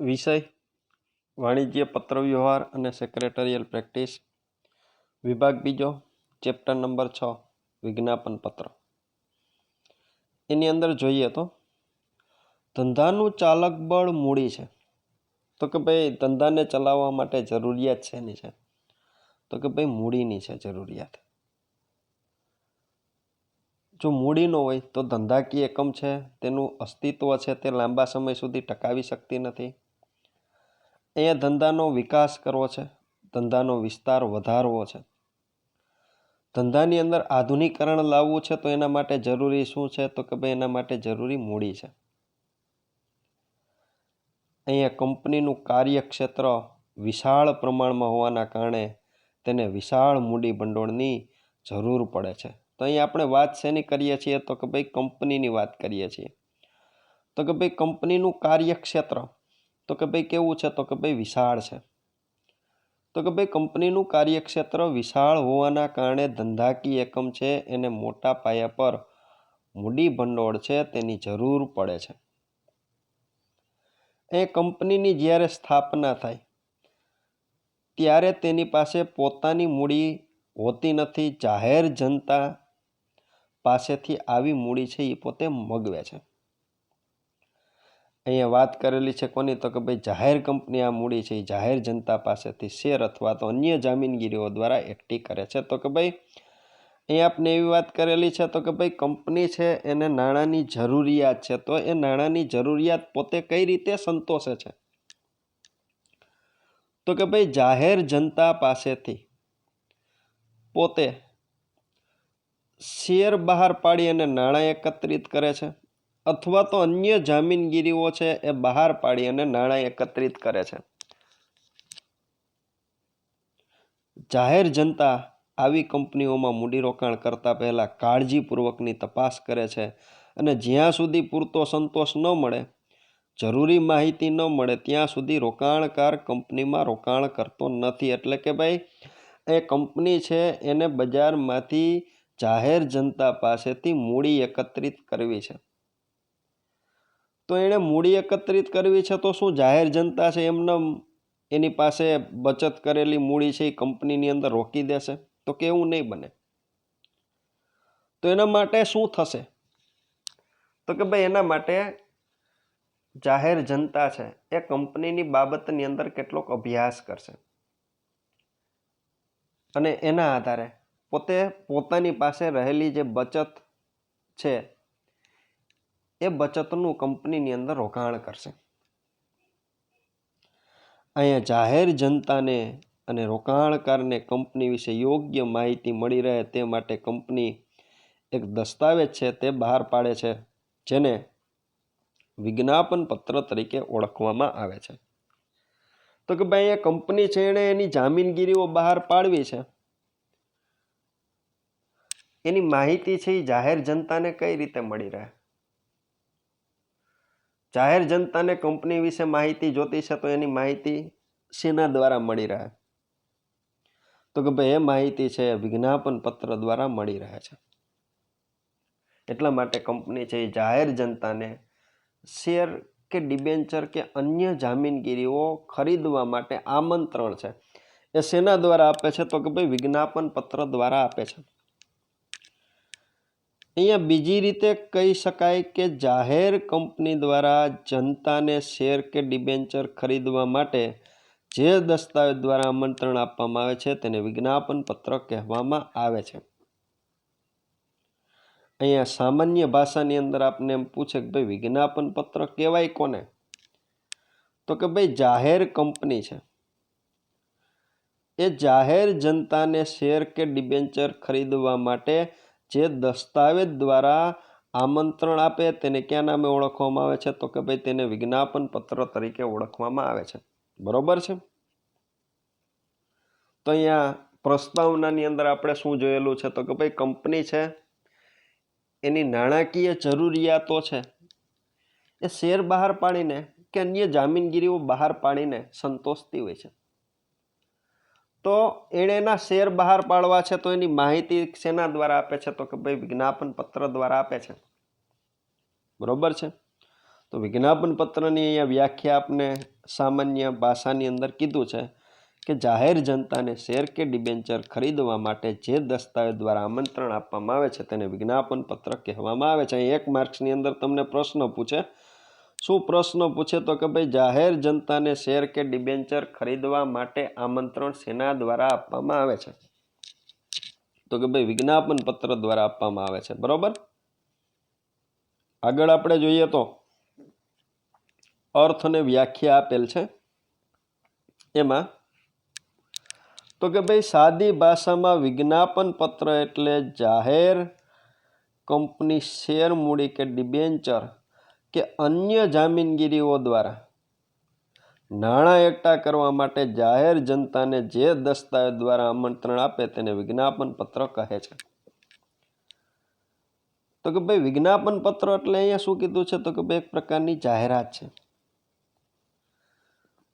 વિષય, વાણિજ્ય, પત્રવ્યવહાર અને સેક્રેટરિયલ પ્રેક્ટિસ વિભાગ બીજો ચેપ્ટર નંબર છ, વિજ્ઞાપન પત્ર. એની અંદર જોઈએ તો, ધંધાનું ચાલક બળ મૂડી છે. તો કે ભાઈ, ધંધાને ચલાવવા માટે જરૂરિયાત છે શેની છે? તો કે ભાઈ, મૂડીની છે જરૂરિયાત. જો મૂડી ન હોય તો ધંધાકીય એકમ છે, તેનું અસ્તિત્વ છે તે લાંબા સમય સુધી ટકાવી શકતી નથી. અહીંયા ધંધાનો વિકાસ કરવો છે, ધંધાનો વિસ્તાર વધારવો છે. ધંધાની અંદર આધુનિકરણ લાવવું છે તો એના માટે જરૂરી શું છે? તો કે ભાઈ એના માટે જરૂરી મૂડી છે. અહીંયા કંપનીનું કાર્યક્ષેત્ર વિશાળ પ્રમાણમાં હોવાના કારણે તેને વિશાળ મૂડી ભંડોળની જરૂર પડે છે. તો અહીં આપણે વાત શેની કરીએ છીએ? તો કે ભાઈ કંપનીની વાત કરીએ છીએ. તો કે ભાઈ કંપનીનું કાર્યક્ષેત્ર તો કે ભાઈ કેવું છે? તો કે ભાઈ વિશાળ છે. તો કે ભાઈ કંપનીનું કાર્યક્ષેત્ર વિશાળ હોવાના કારણે ધંધાકીય એકમ છે, એને મોટા પાયા પર મૂડી ભંડોળ છે, તેની જરૂર પડે છે. એ કંપનીની જ્યારે સ્થાપના થાય, ત્યારે તેની પાસે પોતાની મૂડી હોતી નથી, જાહેર જનતા પાસેથી આવી મૂડી છે, એ પોતે મગવે છે. અહીંયા વાત કરેલી છે કોની? તો કે ભાઈ જાહેર કંપની આ મૂડી છે, એ જાહેર જનતા પાસેથી શેર અથવા તો અન્ય જામીનગીરીઓ દ્વારા એકઠી કરે છે. તો કે ભાઈ અહીંયા આપણે એવી વાત કરેલી છે, તો કે ભાઈ કંપની છે, એને નાણાંની જરૂરિયાત છે. તો એ નાણાંની જરૂરિયાત પોતે કઈ રીતે સંતોષે છે? તો કે ભાઈ જાહેર જનતા પાસેથી પોતે શેર બહાર પાડી અને નાણાં એકત્રિત કરે છે. અથવા તો અન્ય જામીનગીરીઓ છે એ બહાર પાડી અને નાણાં એકત્રિત કરે છે. જાહેર જનતા આવી કંપનીઓમાં મૂડીરોકાણ કરતા પહેલાં કાળજીપૂર્વકની તપાસ કરે છે અને જ્યાં સુધી પૂરતો સંતોષ ન મળે, જરૂરી માહિતી ન મળે, ત્યાં સુધી રોકાણકાર કંપનીમાં રોકાણ કરતો નથી. એટલે કે ભાઈ, એ કંપની છે એને બજારમાંથી જાહેર જનતા પાસેથી મૂડી એકત્રિત કરવી છે. તો એણે મૂડી એકત્રિત કરવી છે તો શું જાહેર જનતા છે એમને એની પાસે બચત કરેલી મૂડી છે એ કંપનીની અંદર રોકી દેશે? તો કેવું નહીં બને? તો એના માટે શું થશે? તો કે ભાઈ એના માટે જાહેર જનતા છે એ કંપનીની બાબતની અંદર કેટલોક અભ્યાસ કરશે. અને એના આધારે પોતે પોતાની પાસે રહેલી જે બચત છે એ બચતનું કંપનીની અંદર રોકાણ કરશે. અહીંયા જાહેર જનતાને અને રોકાણકારને કંપની વિશે યોગ્ય માહિતી મળી રહે તે માટે કંપની એક દસ્તાવેજ છે તે બહાર પાડે છે, જેને વિજ્ઞાપન પત્ર તરીકે ઓળખવામાં આવે છે. તો કે ભાઈ અહીંયા કંપની છે એણે એની જામીનગીરીઓ બહાર પાડવી છે. એની માહિતી છે એ જાહેર જનતાને કઈ રીતે મળી રહે? જાહેર જનતાને કંપની વિશે માહિતી જોતી છે તો એની માહિતી શેના દ્વારા મળી રહે. તો કે ભાઈ, એ માહિતી છે વિજ્ઞાપન પત્ર દ્વારા મળી રહે છે. એટલા માટે કંપની છે એ જાહેર જનતાને શેર કે ડિબેન્ચર કે અન્ય જામીનગીરીઓ ખરીદવા માટે આમંત્રણ છે. એ શેના દ્વારા આપે છે? તો કે ભાઈ, વિજ્ઞાપન પત્ર દ્વારા આપે છે. અહીંયા બીજી રીતે કહી શકાય કે જાહેર કંપની દ્વારા જનતાને શેર કે ડિબેન્ચર ખરીદવા માટે જે દસ્તાવેજ દ્વારા આમંત્રણ આપવામાં આવે છે તેને વિજ્ઞાપન પત્ર કહેવામાં આવે છે. અહીંયા સામાન્ય ભાષાની અંદર આપને એમ પૂછે કે ભાઈ વિજ્ઞાપન પત્ર કહેવાય કોને? તો કે ભાઈ જાહેર કંપની છે. એ જાહેર જનતાને શેર કે ડિબેન્ચર ખરીદવા માટે જે દસ્તાવેજ દ્વારા આમંત્રણ આપે તેને ક્યાં નામે ઓળખવામાં આવે છે? તો કે ભાઈ તેને વિજ્ઞાપન પત્ર તરીકે ઓળખવામાં આવે છે. બરોબર છે? તો અહીંયા પ્રસ્તાવનાની અંદર આપણે શું જોયેલું છે? તો કે ભાઈ કંપની છે, એની નાણાકીય જરૂરિયાતો છે. એ શેર બહાર પાડીને કે અન્ય જામીનગીરીઓ બહાર પાડીને સંતોષતી હોય છે. તો એણે એના શેર બહાર પાડવા છે તો એની માહિતી શેના દ્વારા આપે છે? તો કે ભાઈ વિજ્ઞાપન પત્ર દ્વારા આપે છે. બરોબર છે? તો વિજ્ઞાપન પત્રની અહીંયા વ્યાખ્યા આપને સામાન્ય ભાષાની અંદર કીધું છે કે જાહેર જનતાને શેર કે ડિબેન્ચર ખરીદવા માટે જે દસ્તાવેજ દ્વારા આમંત્રણ આપવામાં આવે છે તેને વિજ્ઞાપન પત્ર કહેવામાં આવે છે. એક માર્ક્સની અંદર તમને પ્રશ્ન પૂછે શું પ્રશ્ન પૂછે તો કે ભાઈ જાહેર જનતાને શેર કે ડિબેન્ચર ખરીદવા માટે આમંત્રણ સેના દ્વારા આપવામાં આવે છે? તો કે ભાઈ વિજ્ઞાપન પત્ર દ્વારા આપવામાં આવે છે, બરોબર? આગળ આપણે જોઈએ તો, અર્થને વ્યાખ્યા આપેલ છે એમાં, તો કે ભાઈ સાદી ભાષામાં વિજ્ઞાપન પત્ર એટલે જાહેર કંપની શેર મૂડી કે ડિબેન્ચર કે અન્ય જામીનગીરીઓ દ્વારા નાણાં એકઠા કરવા માટે જાહેર જનતાને જે દસ્તાવેજ દ્વારા આમંત્રણ આપે તેને વિજ્ઞાપન પત્ર કહે છે. તો કે ભાઈ વિજ્ઞાપન પત્ર એટલે અહીંયા શું કીધું છે? તો કે ભાઈ એક પ્રકારની જાહેરાત છે.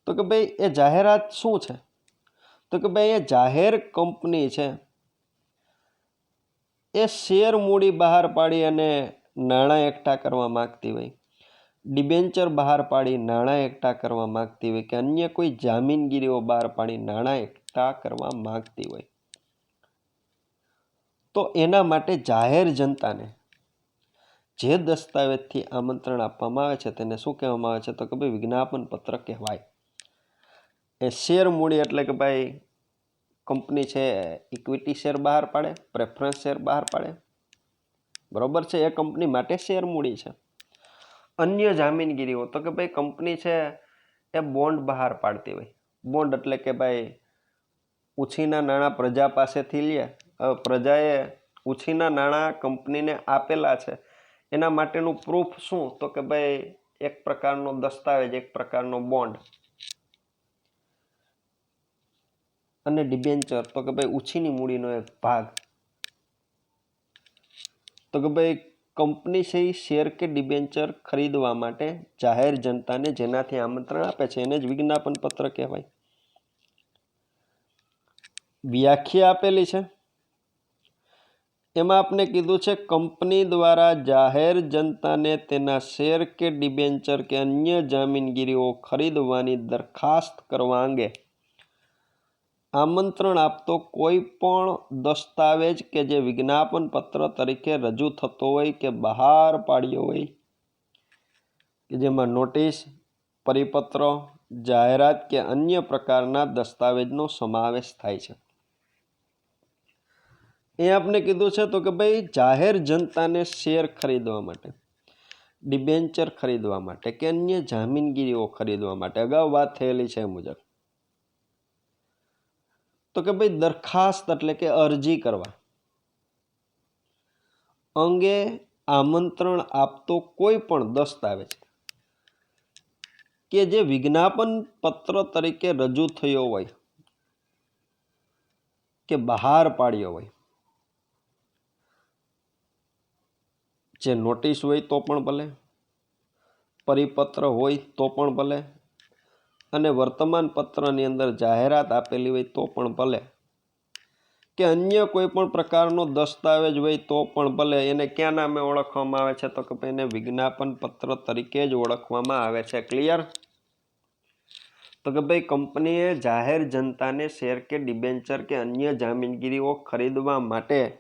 તો કે ભાઈ એ જાહેરાત શું છે? તો કે ભાઈ એ જાહેર કંપની છે. એ શેર મૂડી બહાર પાડી અને નાણાં એકઠા કરવા માગતી હોય. ડિબેન્ચર બહાર પાડી નાણાં એકઠા કરવા માગતી હોય કે અન્ય કોઈ જામીનગીરીઓ બહાર પાડી નાણાં એકઠા કરવા માગતી હોય. તો એના માટે જાહેર જનતાને જે દસ્તાવેજથી આમંત્રણ આપવામાં આવે છે તેને શું કહેવામાં આવે છે? તો કે ભાઈ વિજ્ઞાપન પત્ર કહેવાય. એ શેર મૂડી એટલે કે ભાઈ કંપની છે ઇક્વિટી શેર બહાર પાડે, પ્રેફરન્સ શેર બહાર પાડે. બરોબર છે? એ કંપની માટે શેર મૂડી છે. અન્ય જામીનગીરીઓ, તો કે ભાઈ કંપની છે એ બોન્ડ બહાર પાડતી હોય. બોન્ડ એટલે કે ભાઈ ઉછીના નાણાં પ્રજા પાસેથી લે પ્રજાએ ઉછીના નાણાં કંપનીને આપેલા છે. એના માટેનું પ્રૂફ શું? તો કે ભાઈ એક પ્રકારનો દસ્તાવેજ, એક પ્રકારનો બોન્ડ. અને ડિબેન્ચર, તો કે ભાઈ ઉછીની મૂડીનો એક ભાગ. તો કે ભાઈ કંપની એ શેર કે ડિબેન્ચર ખરીદવા માટે જાહેર જનતાને જેનાથી આમંત્રણ આપે છે એને જ વિજ્ઞાપન પત્ર કહેવાય. વ્યાખ્યા આપેલી છે. એમાં આપને કીધું છે કંપની દ્વારા જાહેર જનતાને તેના શેર કે ડિબેન્ચર કે અન્ય જામીનગીરીઓ ખરીદવાની દરખાસ્ત કરવા અંગે આમંત્રણ આપતો કોઈ પણ દસ્તાવેજ કે જે વિજ્ઞાપન પત્ર તરીકે રજૂ થતો હોય કે બહાર પાડ્યો હોય, કે જેમાં નોટિસ, પરિપત્ર, જાહેરાત કે અન્ય પ્રકારના દસ્તાવેજનો સમાવેશ થાય છે. એ આપણે કીધું છે તો કે ભાઈ જાહેર જનતાને શેર ખરીદવા માટે, ડિબેન્ચર ખરીદવા માટે કે અન્ય જામીનગીરીઓ ખરીદવા માટે. અગાઉ વાત થયેલી છે મુજબ. તો કે ભાઈ દરખાસ્ત એટલે કે અરજી કરવા. અંગે આમંત્રણ આપતો કોઈ પણ દસ્તાવેજ કે જે વિજ્ઞાપન પત્ર તરીકે રજૂ થયો હોય કે બહાર પાડ્યો હોય. જે નોટિસ હોય તો પણ ભલે, પરિપત્ર હોય તો પણ ભલે અને વર્તમાન પત્રની અંદર જાહેરાત આપેલી હોય તો પણ ભલે. કે અન્ય કોઈ પણ પ્રકારનો દસ્તાવેજ હોય તો પણ ભલે. એને ક્યાં નામે ઓળખવામાં આવે છે? તો કે ભાઈ એને વિજ્ઞાપન પત્ર તરીકે જ ઓળખવામાં આવે છે. ક્લિયર? તો કે ભાઈ કંપનીએ જાહેર જનતાને શેર કે ડિબેન્ચર કે અન્ય જામીનગીરીઓ ખરીદવા માટે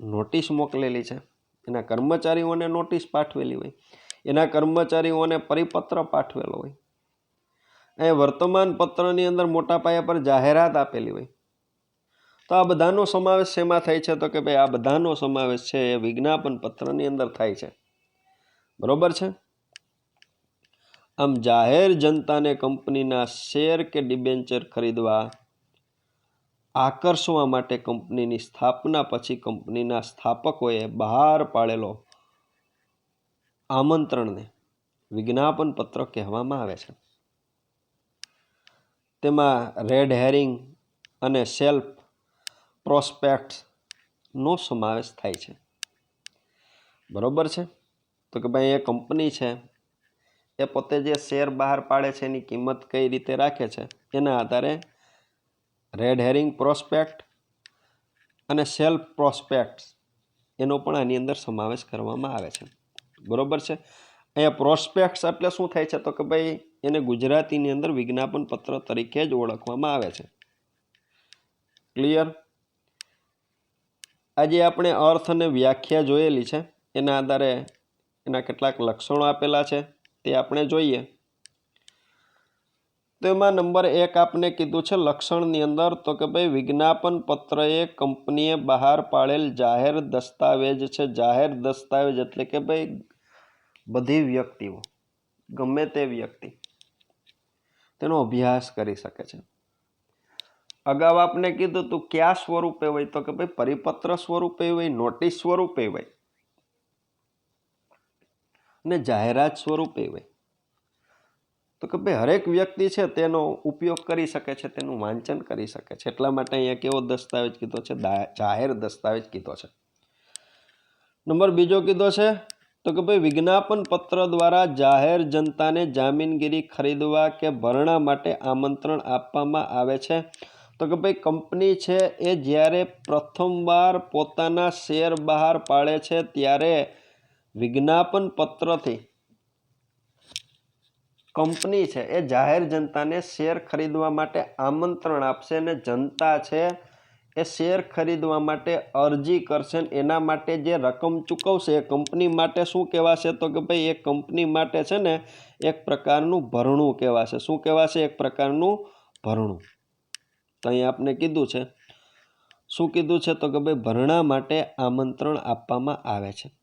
નોટિસ મોકલેલી છે. એના કર્મચારીઓને નોટિસ પાઠવેલી હોય. એના કર્મચારીઓને પરિપત્ર પાઠવેલો હોય. એ વર્તમાન પત્રની અંદર મોટા પાયા પર જાહેરાત આપેલી હોય. તો આ બધાનો સમાવેશ શેમાં થાય છે? તો કે ભાઈ આ બધાનો સમાવેશ છે, એ વિજ્ઞાપન પત્રની અંદર થાય છે. બરોબર છે? આમ જાહેર જનતાને કંપનીના શેર કે ડિબેન્ચર ખરીદવા આકર્ષવા માટે કંપનીની સ્થાપના પછી કંપનીના સ્થાપકોએ બહાર પાડેલો આમંત્રણને વિજ્ઞાપન પત્ર કહેવામાં આવે છે. તેમાં રેડ હેરિંગ અને સેલ્ફ પ્રોસ્પેક્ટ્સનો સમાવેશ થાય છે. બરોબર છે? તો કે ભાઈ એ કંપની છે, એ પોતે જે શેર બહાર પાડે છે એની કિંમત કઈ રીતે રાખે છે, એના આધારે રેડ હેરિંગ પ્રોસ્પેક્ટ અને સેલ્ફ પ્રોસ્પેક્ટ એનો પણ આની અંદર સમાવેશ કરવામાં આવે છે. બરોબર છે? અહીંયા પ્રોસ્પેક્ટ્સ એટલે શું થાય છે? તો કે ભાઈ એને ગુજરાતીની અંદર વિજ્ઞાપન પત્ર તરીકે જ ઓળખવામાં આવે છે. ક્લિયર આજે આપણે અર્થ અને વ્યાખ્યા જોયેલી છે. એના આધારે એના કેટલાક લક્ષણો આપેલા છે. તે આપણે જોઈએ. તો એમાં નંબર એક આપને કીધું છે લક્ષણની અંદર, તો કે ભાઈ વિજ્ઞાપન પત્ર એ કંપનીએ બહાર પાડેલ જાહેર દસ્તાવેજ છે. જાહેર દસ્તાવેજ એટલે કે ભાઈ બધી વ્યક્તિઓ, ગમે તે વ્યક્તિ. તેનો અભ્યાસ કરી શકે છે. અગાઉ આપને કીધું તું કયા સ્વરૂપે હોય તો કે ભાઈ પરિપત્ર સ્વરૂપે હોય નોટિસ સ્વરૂપે હોય અને જાહેરાત સ્વરૂપે હોય તો કે ભાઈ હરેક વ્યક્તિ છે તેનો ઉપયોગ કરી શકે છે, તેનું વાંચન કરી શકે છે. એટલા માટે અહીંયા કેવો દસ્તાવેજ કીધો છે? જાહેર દસ્તાવેજ કીધો છે. નંબર બીજો કીધો છે તો કે ભાઈ વિજ્ઞાપન પત્ર દ્વારા જાહેર જનતાને જામીનગીરી ખરીદવા કે ભરણા માટે આમંત્રણ આપવામાં આવે છે? તો કે ભાઈ કંપની છે એ જ્યારે પ્રથમવાર પોતાના શેર બહાર પાડે છે ત્યારે વિજ્ઞાપન પત્રથી કંપની છે એ જાહેર જનતાને શેર ખરીદવા માટે આમંત્રણ આપશે અને જનતા છે એ શેર ખરીદવા માટે અરજી કરશે ને એના માટે જે રકમ ચૂકવશે એ કંપની માટે શું કહેવાશે? તો કે ભાઈ, એ કંપની માટે છે ને એક પ્રકારનું ભરણું કહેવાશે. શું કહેવાશે? એક પ્રકારનું ભરણું. તો અહીં આપને કીધું છે. શું કીધું છે? તો કે ભાઈ, ભરણા માટે આમંત્રણ આપવામાં આવે છે.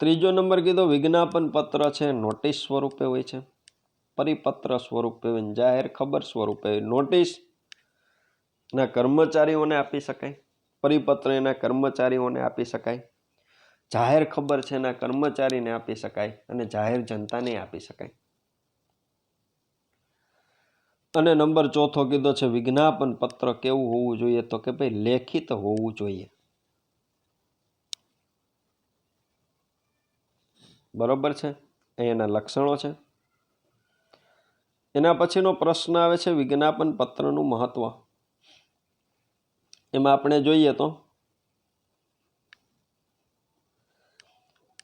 ત્રીજો નંબર કીધો વિજ્ઞાપન પત્ર છે, નોટિસ સ્વરૂપે હોય છે. પરિપત્ર સ્વરૂપે જાહેર ખબર સ્વરૂપે નોટિસ ના કર્મચારીઓને આપી શકાય. પરિપત્ર એના કર્મચારીઓને આપી શકાય. જાહેર ખબર છે એના કર્મચારીને આપી શકાય અને જાહેર જનતાને આપી શકાય. અને નંબર ચોથો કીધો છે, વિજ્ઞાપન પત્ર કેવું હોવું જોઈએ તો કે ભાઈ લેખિત હોવું જોઈએ. બરોબર છે? અહીંયાના લક્ષણો છે. એના પછીનો પ્રશ્ન આવે છે વિજ્ઞાપન પત્રનું મહત્વ. એમાં આપણે જોઈએ તો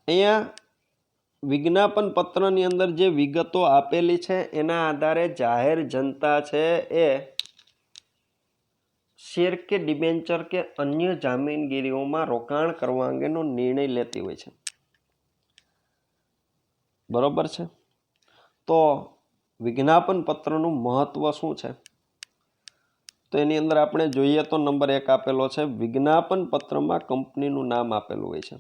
અહીંયા વિજ્ઞાપન પત્રની અંદર જે વિગતો આપેલી છે એના આધારે જાહેર જનતા છે એ શેર કે ડિબેન્ચર કે અન્ય જામીનગીરીઓમાં રોકાણ કરવા અંગેનો નિર્ણય લેતી હોય છે. બરોબર છે? તો વિજ્ઞાપન પત્રનું મહત્વ શું છે? તો એની અંદર આપણે જોઈએ તો નંબર એક આપેલો છે વિજ્ઞાપન પત્રમાં કંપનીનું નામ આપેલું હોય છે.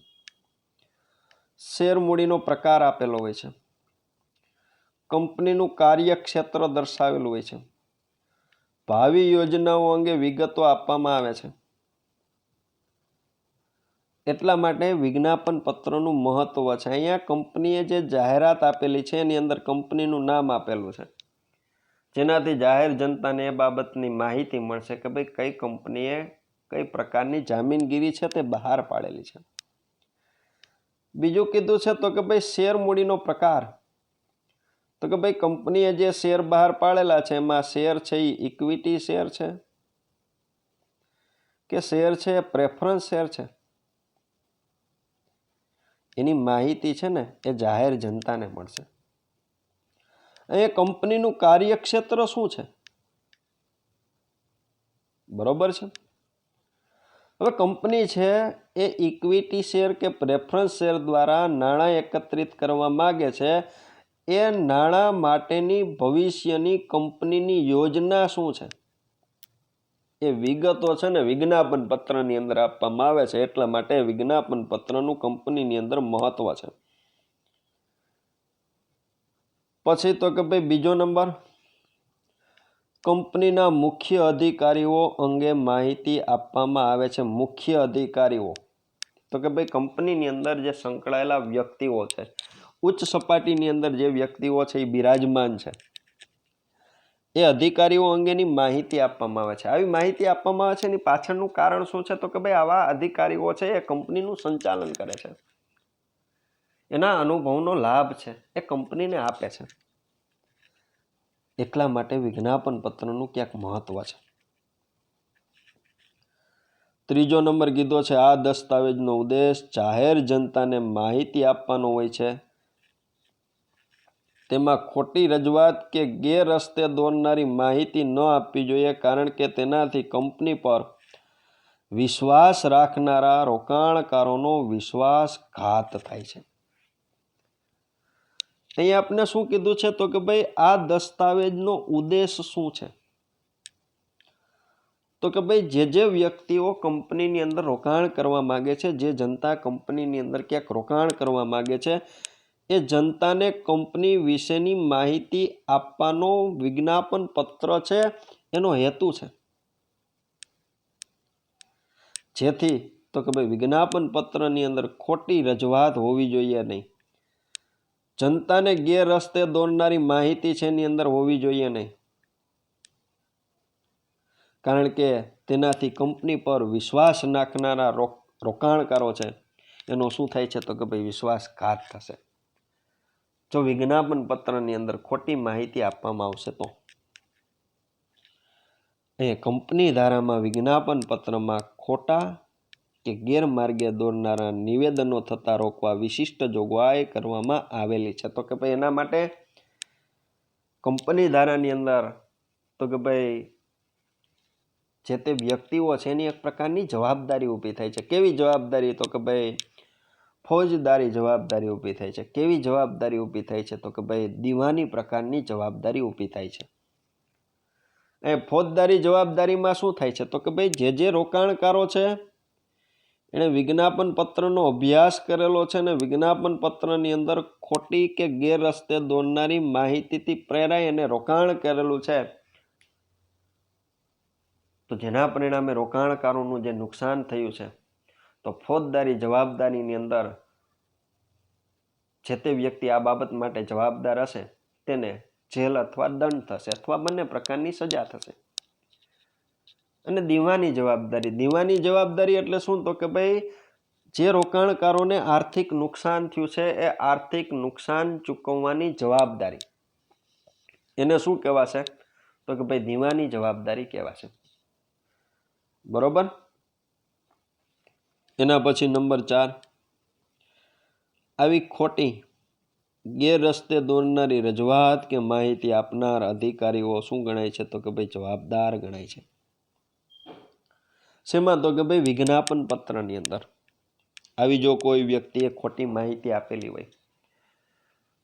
શેર મૂડીનો પ્રકાર આપેલો હોય છે. કંપનીનું કાર્યક્ષેત્ર દર્શાવેલું હોય છે. ભાવિ યોજનાઓ અંગે વિગતો આપવામાં આવે છે. એટલા માટે વિજ્ઞાપન પત્રનું મહત્ત્વ છે. અહીંયા કંપનીએ જે જાહેરાત આપેલી છે, એની અંદર કંપનીનું નામ આપેલું છે. જેનાથી જાહેર જનતાને એ બાબતની માહિતી મળશે કે ભાઈ કઈ કંપનીએ કઈ પ્રકારની જામીનગીરી છે તે બહાર પાડેલી છે. બીજું કીધું છે તો કે ભાઈ શેર મૂડીનો પ્રકાર. તો કે ભાઈ કંપનીએ જે શેર બહાર પાડેલા છે, એમાં શેર છે એ ઇક્વિટી શેર છે? કે શેર છે પ્રેફરન્સ શેર છે? એની માહિતી છે ને એ જાહેર જનતાને મળશે. અહીંયા કંપનીનું કાર્યક્ષેત્ર શું છે? બરોબર છે? હવે કંપની છે એ ઇક્વિટી શેર કે પ્રેફરન્સ શેર દ્વારા નાણાં એકત્રિત કરવા માગે છે. એ નાણાં માટેની ભવિષ્યની કંપનીની યોજના શું છે? એ વિગતો છે ને વિજ્ઞાપન પત્રની અંદર આપવામાં આવે છે, એટલા માટે વિજ્ઞાપન પત્રનું કંપનીની અંદર મહત્વ છે. પછી તો કે ભાઈ બીજો નંબર, કંપનીના મુખ્ય અધિકારીઓ અંગે માહિતી આપવામાં આવે છે, મુખ્ય અધિકારીઓ. તો કે ભાઈ કંપનીની અંદર જે સંકળાયેલા વ્યક્તિઓ છે, ઉચ્ચ સપાટીની અંદર જે વ્યક્તિઓ છે એ બિરાજમાન છે. એ અધિકારીઓ અંગેની માહિતી આપવામાં આવે છે. આવી માહિતી આપવામાં આવે છે એની પાછળનું કારણ શું છે? તો કે ભાઈ આવા અધિકારીઓ છે એ કંપનીનું સંચાલન કરે છે. એના અનુભવનો લાભ છે. એ કંપનીને આપે છે. એટલા માટે વિજ્ઞાપન પત્રનું ક્યાંક મહત્વ છે. ત્રીજો નંબર કીધો છે, આ દસ્તાવેજનો ઉદ્દેશ જાહેર જનતાને માહિતી આપવાનો હોય છે. તેમાં ખોટી રજૂઆત કે ગેરરસ્તે દોરનારી માહિતી ન આપવી જોઈએ કારણ કે તેનાથી કંપની પર વિશ્વાસ રાખનારા રોકાણકારોનો વિશ્વાસઘાત થાય છે. અહીં આપને શું કીધું છે તો કે ભાઈ આ દસ્તાવેજનો ઉદ્દેશ શું છે? તો કે ભાઈ જે જે વ્યક્તિઓ કંપનીની અંદર રોકાણ કરવા માગે છે, જે જનતા કંપનીની અંદર ક્યાંક રોકાણ કરવા માગે છે એ જનતાને કંપની વિશેની માહિતી આપવાનો વિજ્ઞાપન પત્ર છે, એનો હેતુ છે. જેથી તો કે ભાઈ વિજ્ઞાપન પત્રની અંદર ખોટી રજૂઆત હોવી જોઈએ નહીં. જનતાને ગેરરસ્તે દોરનારી માહિતી છે એની અંદર હોવી જોઈએ નહીં. કારણ કે તેનાથી કંપની પર વિશ્વાસ નાખનારા રોકાણકારો છે, એનો શું થાય છે તો કે ભાઈ વિશ્વાસઘાત થશે. જો વિજ્ઞાપન પત્રની અંદર ખોટી માહિતી આપવામાં આવશે તો? એ કંપની ધારામાં વિજ્ઞાપન પત્રમાં ખોટા કે ગેરમાર્ગે દોરનારા નિવેદનો થતા રોકવા વિશિષ્ટ જોગવાઈ કરવામાં આવેલી છે. તો કે ભાઈ એના માટે કંપની ધારાની અંદર તો કે ભાઈ જે તે વ્યક્તિઓ છે એની એક પ્રકારની જવાબદારી ઊભી થાય છે. કેવી જવાબદારી? તો કે ભાઈ ફોજદારી જવાબદારી ઊભી થાય છે. કેવી જવાબદારી ઊભી થાય છે? તો કે ભાઈ, દીવાની પ્રકારની જવાબદારી ઊભી થાય છે. એ ફોજદારી જવાબદારીમાં શું થાય છે? તો કે ભાઈ, જે જે રોકાણકારો છે, એણે વિજ્ઞાપન પત્રનો અભ્યાસ કરેલો છે અને વિજ્ઞાપન પત્રની અંદર ખોટી કે ગેરરસ્તે દોરનારી માહિતીથી પ્રેરાઈ અને રોકાણ કરેલું છે. તો જેના પરિણામે રોકાણકારોનું જે નુકસાન થયું છે તો ફોજદારી જવાબદારીની અંદર જે તે વ્યક્તિ આ બાબત માટે જવાબદાર હશે, તેને જેલ અથવા દંડ થશે અથવા બંને પ્રકારની સજા થશે. અને દીવાની જવાબદારી દીવાની જવાબદારી એટલે શું? તો કે ભાઈ, જે રોકાણકારોને આર્થિક નુકસાન થયું છે, એ આર્થિક નુકસાન ચૂકવવાની જવાબદારી. એને શું કહેવાશે? તો કે ભાઈ, દીવાની જવાબદારી કહેવાશે. બરોબર? એના પછી નંબર ચાર. આવી ખોટી ગેરરસ્તે દોરનારી રજૂઆત કે માહિતી આપનાર અધિકારીઓ શું ગણાય છે? તો કે ભાઈ જવાબદાર ગણાય છે. શેમાં? તો કે ભાઈ વિજ્ઞાપન પત્રની અંદર. આવી જો કોઈ વ્યક્તિએ ખોટી માહિતી આપેલી હોય.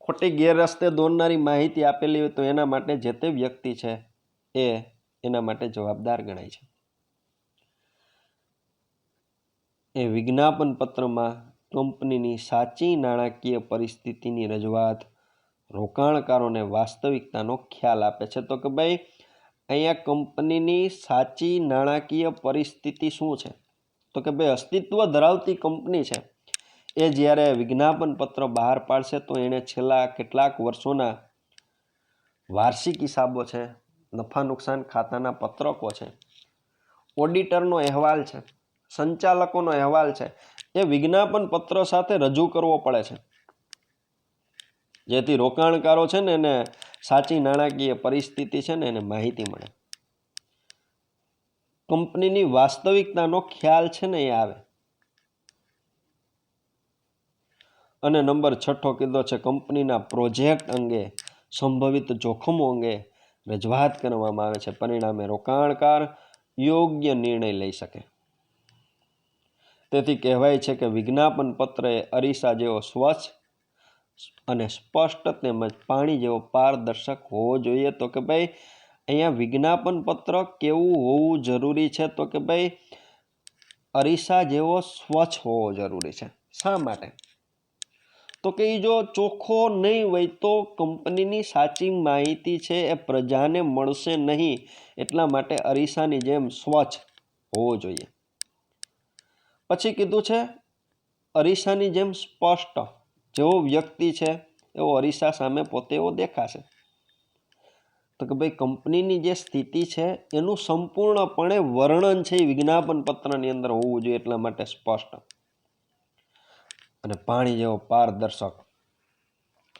ખોટી ગેરરસ્તે દોરનારી માહિતી આપેલી હોય તો એના માટે જે તે વ્યક્તિ છે એ એના માટે જવાબદાર ગણાય છે. એ વિજ્ઞાપન પત્રમાં કંપનીની સાચી નાણાકીય પરિસ્થિતિની રજૂઆત રોકાણકારોને વાસ્તવિકતાનો ખ્યાલ આપે છે. તો કે ભાઈ, અહીંયા કંપનીની સાચી નાણાકીય પરિસ્થિતિ શું છે? તો કે ભાઈ, અસ્તિત્વ ધરાવતી કંપની છે. એ જ્યારે વિજ્ઞાપન પત્ર બહાર પાડશે તો એણે છેલ્લા કેટલાક વર્ષોના વાર્ષિક હિસાબો છે, નફા નુકસાન ખાતાના પત્રકો છે. ઓડિટરનો અહેવાલ છે. સંચાલકોનો અહેવાલ છે, એ વિજ્ઞાપન પત્ર સાથે રજૂ કરવો પડે છે. જેથી રોકાણકારો છે ને એને સાચી નાણાકીય પરિસ્થિતિ છે ને એને માહિતી મળે. કંપનીની વાસ્તવિકતાનો ખ્યાલ છે ને એ આવે. અને નંબર છઠ્ઠો કીધો છે, કંપનીના પ્રોજેક્ટ અંગે, સંભવિત જોખમો અંગે રજૂઆત કરવામાં આવે છે. પરિણામે રોકાણકાર યોગ્ય નિર્ણય લઈ શકે. તેથી કહેવાય છે કે વિજ્ઞાપન પત્ર એ અરીસા જેવો સ્વચ્છ અને સ્પષ્ટ તેમજ પાણી જેવો પારદર્શક હોવો જોઈએ. તો કે ભાઈ, અહીંયા વિજ્ઞાપન પત્ર કેવું હોવું જરૂરી છે? તો કે ભાઈ, અરીસા જેવો સ્વચ્છ હોવો જરૂરી છે. શા માટે? તો કે એ જો ચોખ્ખો નહીં હોય તો કંપનીની સાચી માહિતી છે એ પ્રજાને મળશે નહીં. એટલા માટે અરીસાની જેમ સ્વચ્છ હોવો જોઈએ. પછી કીધું છે, અરીસાની જેમ સ્પષ્ટ, જેવો વ્યક્તિ છે, એવો અરીસા સામે પોતે એવો દેખાશે. તો કે ભાઈ, કંપનીની જે સ્થિતિ છે, એનું સંપૂર્ણપણે વર્ણન છે એ વિજ્ઞાપન પત્રની અંદર હોવું જોઈએ એટલા માટે સ્પષ્ટ. અને પાણી જેવો પારદર્શક.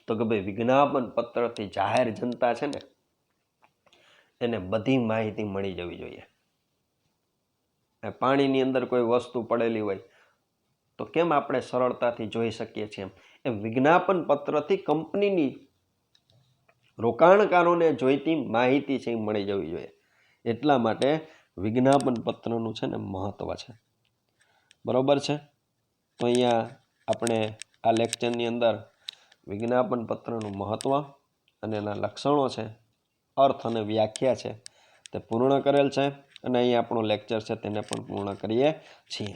તો કે ભાઈ વિજ્ઞાપન પત્રથી જાહેર જનતા છે ને, એને બધી માહિતી મળી જવી જોઈએ. પાણીની અંદર કોઈ વસ્તુ પડેલી હોય, તો કેમ આપણે સરળતાથી જોઈ શકીએ છીએ એમ? વિજ્ઞાપન પત્રથી કંપનીની રોકાણકારોને જોઈતી માહિતી છે એ મળી જવી જોઈએ. એટલા માટે વિજ્ઞાપન પત્રનું છે ને મહત્ત્વ છે. બરાબર છે? તો અહીંયા આપણે આ લેક્ચરની અંદર વિજ્ઞાપન પત્રનું મહત્ત્વ અને એના લક્ષણો છે, અર્થ અને વ્યાખ્યા છે તે પૂર્ણ કરેલ છે. અને અહીં આપણો લેક્ચર છે તેને પણ પૂર્ણ કરીએ છીએ.